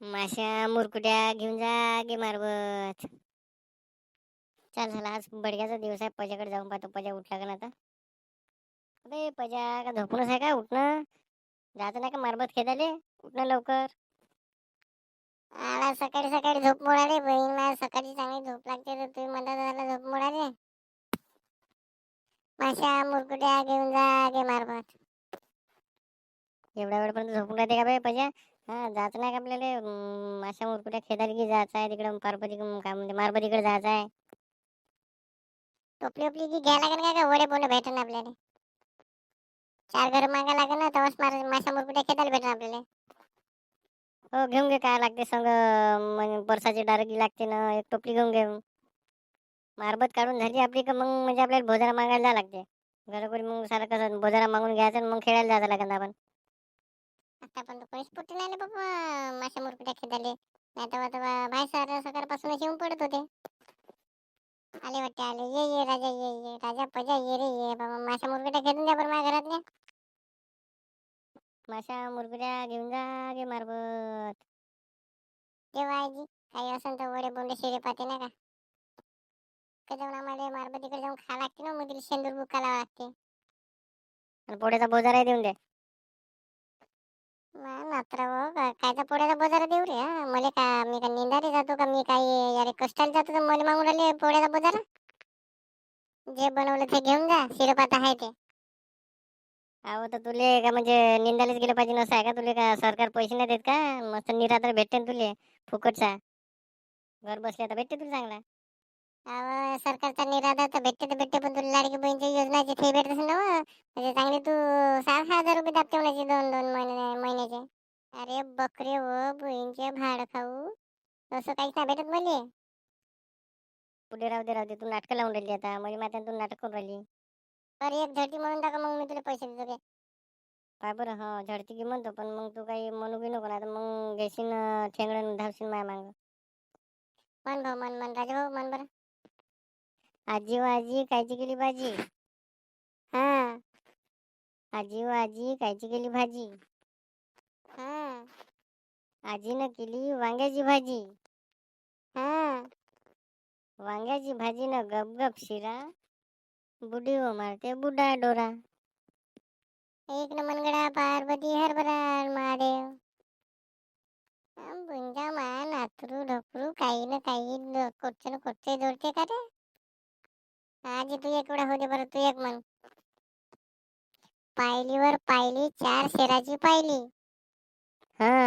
माश्या मुरकुट्या घेऊन जा गे मारवत. चाल झाला आज बडग्याचा दिवस आहे. पजाकडे जाऊन पाहतो. पजा उठला का ना आता? अरे पजा का झोपूनच आहे का? उठणं? जायचं नाही का मारबत खेळाले उठणं लवकर. आला सकाळी सकाळी झोप मोडाले बहीण मला सकाळी चांगली झोप लागते तर तुम्ही म्हणता झाला झोप मोडाले माश्या मुरकुट्या घेऊन जा गे मारबत. एवढ्या वेळपर्यंत झोपून राहते का बाई पजा हा जायचं नाही का आपल्याला? अं, माश्या मुरकुट्या खेदारी जायचं आहे तिकडं पार्वती काय म्हणते मारबतीकडे जायचं आहे. टोपली ओपली की घ्यायला लागेल का वडे वडे भेटेल ना आपल्याला. चार घर मागा लागेल ना तेव्हाच मार माश्या मुरकुट्या खेळायला भेटेल आपल्याला. हो घेऊन घे काय लागते संग. म्हणजे बरसाची डारगी लागते ना एक टोपली घेऊन घे. मारबत काढून झाली आपली का मग म्हणजे आपल्याला भोजारा मागायला जावं लागते. घरोघरी मग सारं कसं भोजारा मागून घ्यायचं मग खेळायला जायचं लागेल आपण. आता पण पैसे पुट्टी नाही आले बाबा. माश्या मुरकुट्या खेळाले नाही तर आता बाय सर सकाळपासूनच येऊन पडत होते. आले वाटते आले. ये ये राजा ये ये. राजा पजा ये रे ये. बाबा माश्या मुरगुट्या घेऊन द्या बरं माझ्या घरातल्या. माश्या मुरगुट्या घेऊन जा गे मारबत. तेव्हा आजी काही असेल तर वडे बोंडे शिरे पाते नाही का? का जाऊन आम्हाला मारबतीकडे जाऊन खा लागते ना मग तिला शेंदूर बुका लागते. आणि पोळ्याचा बोजाराही देऊन दे. मात्र हो, कायचा पोळ्याचा बाजार देऊ रे हा. मला का मी का निंदारी जातो का मी काही अरे कष्टाला जातो तर मला मागून राहिले पोळ्याचा बाजार? जे बनवलं ते घेऊन जा शिरपात आहे ते. अहो तर तुले का म्हणजे निंदालेच गेलं पाहिजे असं आहे का? तुले का सरकार पैसे नाही देत का? मस्त निरात्र भेटते ना तुले फुकटचा. घर बसल्या तर भेटते तुला चांगला. सरकारचा निराधार तर भेटते तर भेटते पण तुला लाडकी बहिणीच्या योजनाचे ते भेटत असेल ना हो. म्हणजे चांगले तू सहा सहा हजार रुपये दाबते म्हणायचे दोन दोन महिने महिन्याचे. अरे बकरे व बहीणचे भाडं खाऊ. तसं काहीच नाही भेटत मले. पुढे राहू दे राहू दे तू नाटकं लावून राहिली आता. म्हणजे मात्यानं तू नाटक करून राहिली. अरे एक झडती म्हणून टाका मग मी तुला पैसे देतो काय काय बरं हा झडती की म्हणतो पण मग तू काही म्हणू की नको ना मग घेशील ठेंगडं धावशील माया मागं. मन भाऊ मन मन. राजा भाऊ मन बरं. आजी आजी कायची केली भाजी. हा. आजी आजी कायची केली भाजी. हा. आजीनं केली वांग्याची भाजी. हा. वांग्याची भाजी न शिरा बुडी व मारते बुडा डोरा. एक न मनगडा पार्वती हरभरा महादेव. बुंजा मान नातरू ढकरू काही ना काही कोटचे ना कोटचे जोडते का रे? आजी तू एक वेळा होते बरं तू एक म्हण. पायलीवर पायली चार शेराची पायली. हा.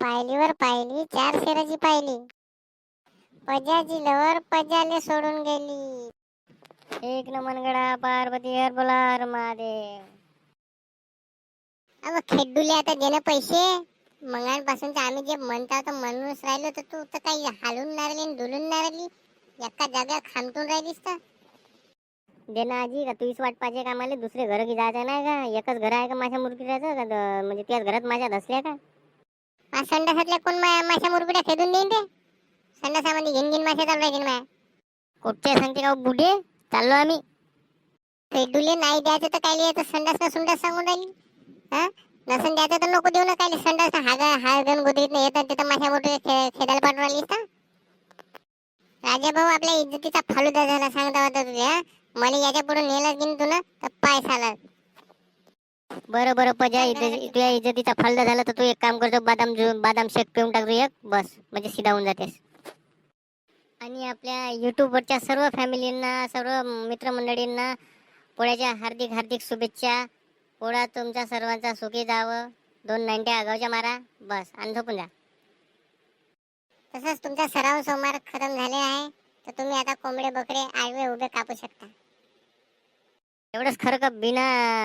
पायलीवर पायली चार शेराची पायली. पजाची लवर पजाले सोडून गेली. एक न मनगडा पार्वती हर बोलार महादेव. अगं खेड्डूले आता दे ना पैसे? मंगांपासून आम्ही जे म्हणता तर म्हणूनच राहिलो तर तू. तर काही हालून डुलून नाही राहिली एका जागा खांबटून राहिलीस तर? दे ना आजी का तुझीच वाट पाहिजे का आम्हाला दुसरे घर की जायचं नाही का? एकच घर आहे का माझ्या मुरगीचं का द- म्हणजे त्याच घरात माझ्या धसल्या का? आज संडासातल्या कोण मा- माझ्या मुरगुड्या खेदून देईन ते? संडासामध्ये घेऊन घेऊन माश्या चालू राहील माया. कुठच्या सांगते का बुढे? चाललो आम्ही. पेडूले नाही द्यायचं तर काय लिहायचं? संडास ना सुंडास सांगून राहिली? हा नसन द्यायचं तर नको देऊ ना काय संडास हा हा गण गुदरीत येतात तिथं माझ्या मोठे खेदायला पाठवून राहिलीस का राजा भाऊ आपल्या इज्जतीचा फालुदा झाला सांगता होता तुझ्या मला याच्यापुढे नेलाच घेऊन तू ना तर पाय साला. बरं बरं पजा तुझ्या इज्जतीचा फालदा झाला तर तू एक काम करतो बदाम ज्यू- बदाम शेक पिऊन टाक रे एक बस म्हणजे सीधा होऊन जातेस. आणि आपल्या युट्यूबवरच्या सर्व फॅमिलींना सर्व मित्रमंडळींना पोळ्याच्या हार्दिक हार्दिक शुभेच्छा. पोळा तुमच्या सर्वांचा सुखी जावं. दोन नाईन्ट्या आगावच्या मारा बस आणि झोपून जा. तसंच तुमचा सराव सोमवार खतम झाले आहे तर तुम्ही आता कोंबडे बकडे आडवे उभे कापू शकता. एवढंच खरं का बिना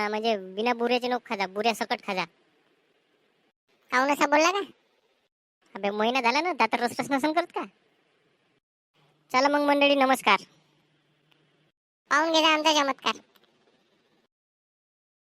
म्हणजे बिना बुऱ्याचे नोक खाजा बुऱ्या सकट खाजा. काहून असा बोलला का? अबे महिना झाला ना दाता रसरस नसन करत का? चला मग मंडळी नमस्कार. पाहून घ्या आमचा चमत्कार.